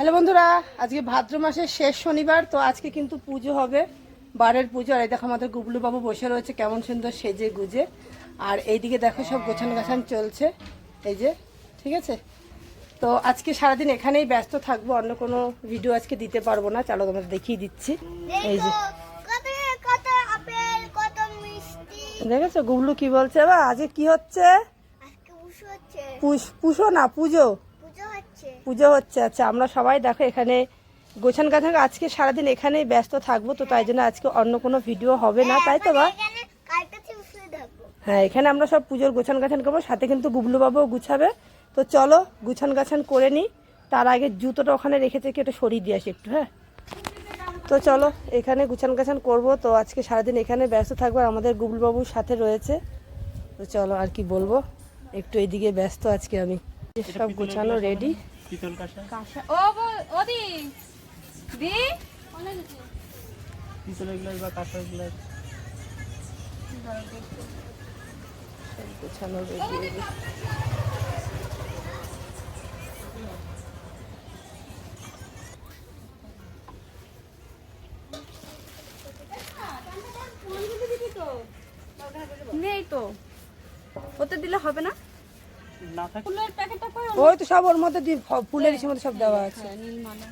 Hello বন্ধুরা আজকে ভাদ্র মাসের শেষ শনিবার তো আজকে কিন্তু পুজো হবে বারের পুজো। আর এই দেখো আমাদের গুবলু বাবু বসে রয়েছে কেমন সুন্দর সেজে গুজে। আর এইদিকে দেখো সব গোছান গাছান চলছে এই যে ঠিক আছে? তো আজকে সারাদিন এখানেই ব্যস্ত থাকব অন্য কোনো ভিডিও আজকে দিতে পারব না চলো তোমাদের দেখিয়ে দিচ্ছি। এই যে। দেখেছ গুবলু কি বলছে? বা আজকে কি হচ্ছে? পুষো না পুজো। পুজো হচ্ছে আচ্ছা আমরা সবাই দেখো এখানে গোছান গাছান আজকে সারাদিন এখানেই ব্যস্ত থাকব তো তাই জন্য আজকে অন্য কোনো ভিডিও হবে না তাই তো বা? হ্যাঁ এখানে আমরা সব পুজোর গোছান গাছান করব সাথে কিন্তু গুবলু বাবুও গুছাবে। তো চলো গুছান গাছান করে নিই তার আগে জুতোটা ওখানে রেখেছে কি একটু সরিয়ে দিয়ে আসি একটু হ্যাঁ? তো চলো এখানে গুছান গাছান করব তো আজকে সারাদিন এখানে ব্যস্ত থাকব আমাদের গুবলু বাবুর সাথে রয়েছে। তো চলো আর কি বলব একটু এদিকে ব্যস্ত আজকে আমি। সব গোছানো রেডি পিতল কাঁসা। কাঁসা। ও গো- দি দি। পিতলের গ্লাস বা কাঁসার গ্লাস গোছানো রেডি নেই তো। ওতে দিলে হবে না? ওই তো সব ওর মধ্যে দিয়ে ফুলের ইসের মধ্যে সব দেওয়া আছে। নীল মালা।